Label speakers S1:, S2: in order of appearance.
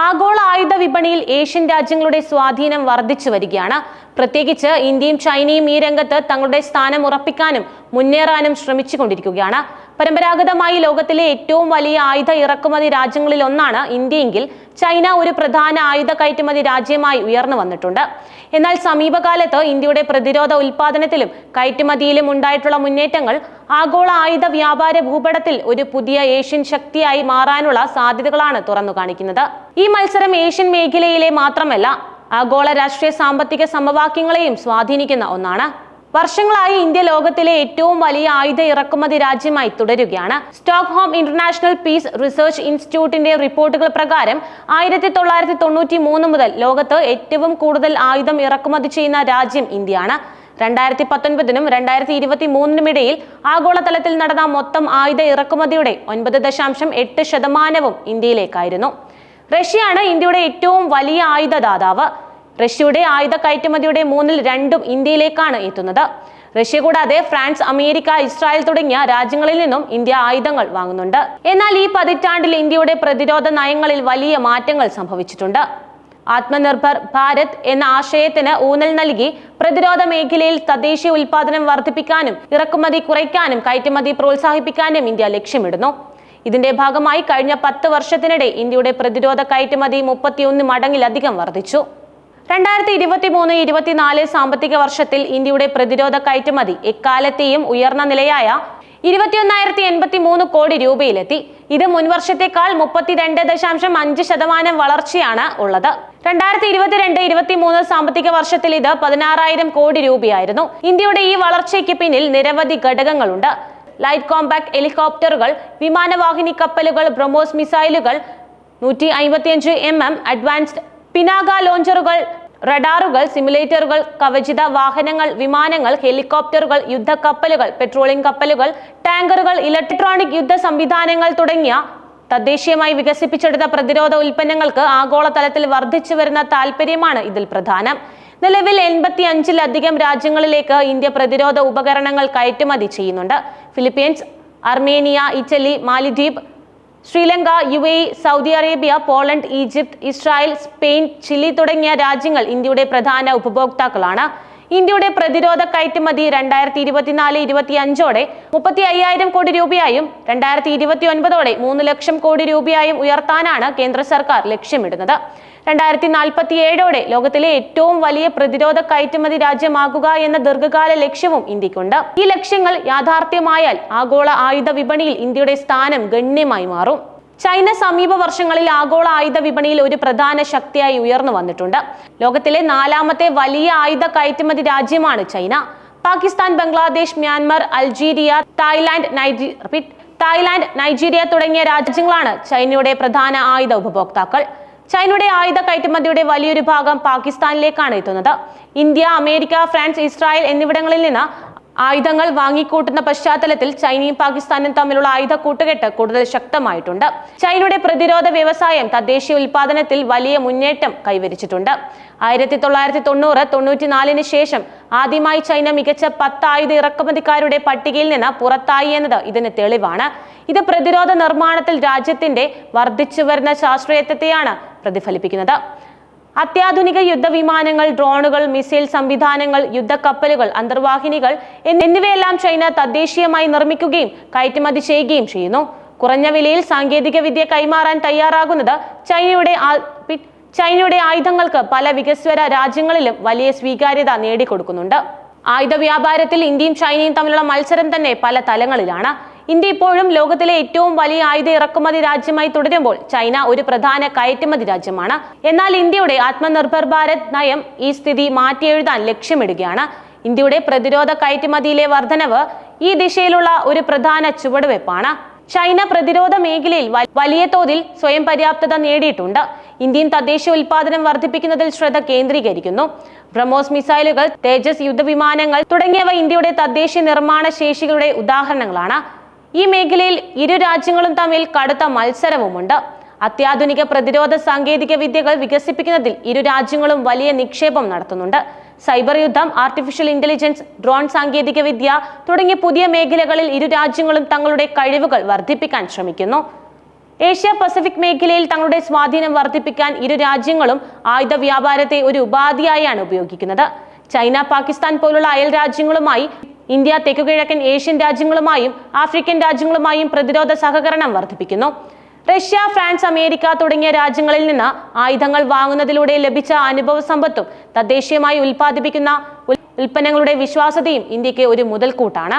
S1: ആഗോള ആയുധ വിപണിയിൽ ഏഷ്യൻ രാജ്യങ്ങളുടെ സ്വാധീനം വർദ്ധിച്ചു വരികയാണ്. പ്രത്യേകിച്ച് ഇന്ത്യയും ചൈനയും ഈ രംഗത്ത് തങ്ങളുടെ സ്ഥാനം ഉറപ്പിക്കാനും മുന്നേറാനും ശ്രമിച്ചുകൊണ്ടിരിക്കുകയാണ്. പരമ്പരാഗതമായി ലോകത്തിലെ ഏറ്റവും വലിയ ആയുധ ഇറക്കുമതി രാജ്യങ്ങളിൽ ഒന്നാണ് ഇന്ത്യയെങ്കിൽ ചൈന ഒരു പ്രധാന ആയുധ കയറ്റുമതി രാജ്യമായി ഉയർന്നു വന്നിട്ടുണ്ട്. എന്നാൽ സമീപകാലത്ത് ഇന്ത്യയുടെ പ്രതിരോധ ഉൽപാദനത്തിലും കയറ്റുമതിയിലും ഉണ്ടായിട്ടുള്ള മുന്നേറ്റങ്ങൾ ആഗോള ആയുധ വ്യാപാര ഭൂപടത്തിൽ ഒരു പുതിയ ഏഷ്യൻ ശക്തിയായി മാറാനുള്ള സാധ്യതകളാണ് തുറന്നു കാണിക്കുന്നത്. ഈ മത്സരം ഏഷ്യൻ മേഖലയിലെ മാത്രമല്ല ആഗോള രാഷ്ട്രീയ സാമ്പത്തിക സമവാക്യങ്ങളെയും സ്വാധീനിക്കുന്ന ഒന്നാണ്. വർഷങ്ങളായി ഇന്ത്യ ലോകത്തിലെ ഏറ്റവും വലിയ ആയുധ ഇറക്കുമതി രാജ്യമായി തുടരുകയാണ്. സ്റ്റോക്ക്ഹോം ഇന്റർനാഷണൽ പീസ് റിസർച്ച് ഇൻസ്റ്റിറ്റ്യൂട്ടിന്റെ റിപ്പോർട്ടുകൾ പ്രകാരം ആയിരത്തി തൊള്ളായിരത്തി തൊണ്ണൂറ്റി മൂന്ന് മുതൽ ലോകത്ത് ഏറ്റവും കൂടുതൽ ആയുധം ഇറക്കുമതി ചെയ്യുന്ന രാജ്യം ഇന്ത്യയാണ്. രണ്ടായിരത്തി പത്തൊൻപതിനും രണ്ടായിരത്തി ഇരുപത്തി മൂന്നിനും ഇടയിൽ ആഗോളതലത്തിൽ നടന്ന മൊത്തം ആയുധ ഇറക്കുമതിയുടെ ഒൻപത് ദശാംശം എട്ട് ശതമാനവും ഇന്ത്യയിലേക്കായിരുന്നു. റഷ്യയാണ് ഇന്ത്യയുടെ ഏറ്റവും വലിയ ആയുധ ദാതാവ് റഷ്യയുടെ ആയുധ കയറ്റുമതിയുടെ മൂന്നിൽ രണ്ടും ഇന്ത്യയിലേക്കാണ് എത്തുന്നത്. റഷ്യ കൂടാതെ ഫ്രാൻസ് അമേരിക്ക ഇസ്രായേൽ തുടങ്ങിയ രാജ്യങ്ങളിൽ നിന്നും ഇന്ത്യ ആയുധങ്ങൾ വാങ്ങുന്നുണ്ട്. എന്നാൽ ഈ പതിറ്റാണ്ടിൽ ഇന്ത്യയുടെ പ്രതിരോധ നയങ്ങളിൽ വലിയ മാറ്റങ്ങൾ സംഭവിച്ചിട്ടുണ്ട്. ആത്മനിർഭർ ഭാരത് എന്ന ആശയത്തിന് ഊന്നൽ നൽകി പ്രതിരോധ മേഖലയിൽ തദ്ദേശീയ ഉൽപാദനം വർദ്ധിപ്പിക്കാനും ഇറക്കുമതി കുറയ്ക്കാനും കയറ്റുമതി പ്രോത്സാഹിപ്പിക്കാനും ഇന്ത്യ ലക്ഷ്യമിടുന്നു. ഇതിന്റെ ഭാഗമായി കഴിഞ്ഞ പത്ത് വർഷത്തിനിടെ ഇന്ത്യയുടെ പ്രതിരോധ കയറ്റുമതി മുപ്പത്തിയൊന്ന് മടങ്ങിലധികം വർദ്ധിച്ചു. രണ്ടായിരത്തി ഇരുപത്തി മൂന്ന് ഇരുപത്തിനാല് സാമ്പത്തിക വർഷത്തിൽ ഇന്ത്യയുടെ പ്രതിരോധ കയറ്റുമതി എക്കാലത്തെയും ഉയർന്ന നിലയായ ഇരുപത്തിയൊന്നായിരത്തി എൺപത്തി മൂന്ന് കോടി രൂപയിലെത്തി. ഇത് മുൻവർഷത്തെക്കാൾ മുപ്പത്തിരണ്ട് ദശാംശം അഞ്ച് ശതമാനം വളർച്ചയാണ് ഉള്ളത്. രണ്ടായിരത്തി ഇരുപത്തിരണ്ട് ഇരുപത്തി മൂന്ന് സാമ്പത്തിക വർഷത്തിൽ ഇത് പതിനാറായിരം കോടി രൂപയായിരുന്നു. ഇന്ത്യയുടെ ഈ വളർച്ചയ്ക്ക് പിന്നിൽ നിരവധി ഘടകങ്ങളുണ്ട്. ലൈറ്റ് കോമ്പാക്ട് ഹെലികോപ്റ്ററുകൾ വിമാനവാഹിനി കപ്പലുകൾ ബ്രഹ്മോസ് മിസൈലുകൾ നൂറ്റി അമ്പത്തിയഞ്ച് എം എം അഡ്വാൻസ്ഡ് പിനാക ലോഞ്ചറുകൾ റഡാറുകൾ സിമുലേറ്ററുകൾ കവചിത വാഹനങ്ങൾ വിമാനങ്ങൾ ഹെലികോപ്റ്ററുകൾ യുദ്ധക്കപ്പലുകൾ പെട്രോളിംഗ് കപ്പലുകൾ ടാങ്കറുകൾ ഇലക്ട്രോണിക് യുദ്ധ സംവിധാനങ്ങൾ തുടങ്ങിയ തദ്ദേശീയമായി വികസിപ്പിച്ചെടുത്ത പ്രതിരോധ ഉൽപ്പന്നങ്ങൾക്ക് ആഗോളതലത്തിൽ വർദ്ധിച്ചു വരുന്ന താല്പര്യമാണ് ഇതിൽ പ്രധാനം. നിലവിൽ എൺപത്തി അഞ്ചിലധികം രാജ്യങ്ങളിലേക്ക് ഇന്ത്യ പ്രതിരോധ ഉപകരണങ്ങൾ കയറ്റുമതി ചെയ്യുന്നുണ്ട്. ഫിലിപ്പീൻസ് അർമേനിയ ഇറ്റലി മാലിദ്വീപ് Sri Lanka U A Saudi Arabia Poland Egypt Israel Spain Chile തുടങ്ങിയ രാജ്യങ്ങൾ ഇന്ത്യയുടെ പ്രധാന ഉപഭോക്താക്കളാണ്. ഇന്ത്യയുടെ പ്രതിരോധ കയറ്റുമതി രണ്ടായിരത്തി ഇരുപത്തിനാല് ഇരുപത്തി അഞ്ചോടെ മുപ്പത്തി അയ്യായിരം കോടി രൂപയായും രണ്ടായിരത്തി ഇരുപത്തി ഒൻപതോടെ മൂന്ന് ലക്ഷം കോടി രൂപയായും ഉയർത്താനാണ് കേന്ദ്ര സർക്കാർ ലക്ഷ്യമിടുന്നത്. രണ്ടായിരത്തി നാൽപ്പത്തി ഏഴോടെ ലോകത്തിലെ ഏറ്റവും വലിയ പ്രതിരോധ കയറ്റുമതി രാജ്യമാകുക എന്ന ദീർഘകാല ലക്ഷ്യവും ഇന്ത്യക്കുണ്ട്. ഈ ലക്ഷ്യങ്ങൾ യാഥാർത്ഥ്യമായാൽ ആഗോള ആയുധ വിപണിയിൽ ഇന്ത്യയുടെ സ്ഥാനം ഗണ്യമായി മാറും. ചൈന സമീപ വർഷങ്ങളിൽ ആഗോള ആയുധ വിപണിയിൽ ഒരു പ്രധാന ശക്തിയായി ഉയർന്നു വന്നിട്ടുണ്ട്. ലോകത്തിലെ നാലാമത്തെ വലിയ ആയുധ കയറ്റുമതി രാജ്യമാണ് China. Pakistan Bangladesh Myanmar Algeria Thailand നൈജീ Thailand Nigeria തുടങ്ങിയ രാജ്യങ്ങളാണ് ചൈനയുടെ പ്രധാന ആയുധ ഉപഭോക്താക്കൾ. ചൈനയുടെ ആയുധ കയറ്റുമതിയുടെ വലിയൊരു ഭാഗം പാകിസ്ഥാനിലേക്കാണ് എത്തുന്നത്. ഇന്ത്യ അമേരിക്ക ഫ്രാൻസ് ഇസ്രായേൽ എന്നിവിടങ്ങളിൽ നിന്ന് ആയുധങ്ങൾ വാങ്ങിക്കൂട്ടുന്ന പശ്ചാത്തലത്തിൽ ചൈനയും പാകിസ്ഥാനും തമ്മിലുള്ള ആയുധ കൂട്ടുകെട്ട് കൂടുതൽ ശക്തമായിട്ടുണ്ട്. ചൈനയുടെ പ്രതിരോധ വ്യവസായം തദ്ദേശീയ ഉൽപാദനത്തിൽ വലിയ മുന്നേറ്റം കൈവരിച്ചിട്ടുണ്ട്. ആയിരത്തി തൊള്ളായിരത്തി തൊണ്ണൂറ് തൊണ്ണൂറ്റിനാലിന് ശേഷം ആദ്യമായി ചൈന മികച്ച പത്ത് ആയുധ ഇറക്കുമതിക്കാരുടെ പട്ടികയിൽ നിന്ന് പുറത്തായി എന്നത് ഇതിന് തെളിവാണ്. ഇത് പ്രതിരോധ നിർമ്മാണത്തിൽ രാജ്യത്തിന്റെ വർദ്ധിച്ചു വരുന്ന ശാസ്ത്രീയത്വത്തെയാണ് പ്രതിഫലിപ്പിക്കുന്നത്. അത്യാധുനിക യുദ്ധവിമാനങ്ങൾ ഡ്രോണുകൾ മിസൈൽ സംവിധാനങ്ങൾ യുദ്ധക്കപ്പലുകൾ അന്തർവാഹിനികൾ എന്നിവയെല്ലാം ചൈന തദ്ദേശീയമായി നിർമ്മിക്കുകയും കയറ്റുമതി ചെയ്യുകയും ചെയ്യുന്നു. കുറഞ്ഞ വിലയിൽ സാങ്കേതിക വിദ്യ കൈമാറാൻ തയ്യാറാകുന്നത് ചൈനയുടെ ചൈനയുടെ ആയുധങ്ങൾക്ക് പല വികസ്വര രാജ്യങ്ങളിലും വലിയ സ്വീകാര്യത നേടിക്കൊടുക്കുന്നുണ്ട്. ആയുധ വ്യാപാരത്തിൽ ഇന്ത്യയും ചൈനയും തമ്മിലുള്ള മത്സരം തന്നെ പല തലങ്ങളിലാണ്. ഇന്ത്യ ഇപ്പോഴും ലോകത്തിലെ ഏറ്റവും വലിയ ആയുധ ഇറക്കുമതി രാജ്യമായി തുടരുമ്പോൾ ചൈന ഒരു പ്രധാന കയറ്റുമതി രാജ്യമാണ്. എന്നാൽ ഇന്ത്യയുടെ ആത്മനിർഭർ ഭാരത് നയം ഈ സ്ഥിതി മാറ്റിയെഴുതാൻ ലക്ഷ്യമിടുകയാണ്. ഇന്ത്യയുടെ പ്രതിരോധ കയറ്റുമതിയിലെ വർധനവ് ഈ ദിശയിലുള്ള ഒരു പ്രധാന ചുവടുവെപ്പാണ് ചൈന പ്രതിരോധ മേഖലയിൽ വലിയ തോതിൽ സ്വയം പര്യാപ്തത നേടിയിട്ടുണ്ട്. ഇന്ത്യൻ തദ്ദേശ ഉൽപാദനം വർദ്ധിപ്പിക്കുന്നതിൽ ശ്രദ്ധ കേന്ദ്രീകരിക്കുന്നു. ബ്രഹ്മോസ് മിസൈലുകൾ തേജസ് യുദ്ധവിമാനങ്ങൾ തുടങ്ങിയവ ഇന്ത്യയുടെ തദ്ദേശ നിർമ്മാണ ശേഷികളുടെ ഉദാഹരണങ്ങളാണ്. ഈ മേഖലയിൽ ഇരു രാജ്യങ്ങളും തമ്മിൽ കടുത്ത മത്സരവുമുണ്ട്. അത്യാധുനിക പ്രതിരോധ സാങ്കേതിക വിദ്യകൾ വികസിപ്പിക്കുന്നതിൽ ഇരു രാജ്യങ്ങളും വലിയ നിക്ഷേപം നടത്തുന്നുണ്ട്. സൈബർ യുദ്ധം ആർട്ടിഫിഷ്യൽ ഇന്റലിജൻസ് ഡ്രോൺ സാങ്കേതിക വിദ്യ തുടങ്ങിയ പുതിയ മേഖലകളിൽ ഇരു രാജ്യങ്ങളും തങ്ങളുടെ കഴിവുകൾ വർദ്ധിപ്പിക്കാൻ ശ്രമിക്കുന്നു. ഏഷ്യ പസഫിക് മേഖലയിൽ തങ്ങളുടെ സ്വാധീനം വർദ്ധിപ്പിക്കാൻ ഇരു രാജ്യങ്ങളും ആയുധ വ്യാപാരത്തെ ഒരു ഉപാധിയായാണ് ഉപയോഗിക്കുന്നത്. ചൈന പാകിസ്ഥാൻ പോലുള്ള അയൽ രാജ്യങ്ങളുമായി ഇന്ത്യ തെക്കുകിഴക്കൻ ഏഷ്യൻ രാജ്യങ്ങളുമായും ആഫ്രിക്കൻ രാജ്യങ്ങളുമായും പ്രതിരോധ സഹകരണം വർദ്ധിപ്പിക്കുന്നു. റഷ്യ ഫ്രാൻസ് അമേരിക്ക തുടങ്ങിയ രാജ്യങ്ങളിൽ നിന്ന് ആയുധങ്ങൾ വാങ്ങുന്നതിലൂടെ ലഭിച്ച അനുഭവ സമ്പത്തും തദ്ദേശീയമായി ഉൽപ്പാദിപ്പിക്കുന്ന ഉൽപ്പന്നങ്ങളുടെ വിശ്വാസതയും ഇന്ത്യയ്ക്ക് ഒരു മുതൽക്കൂട്ടാണ്.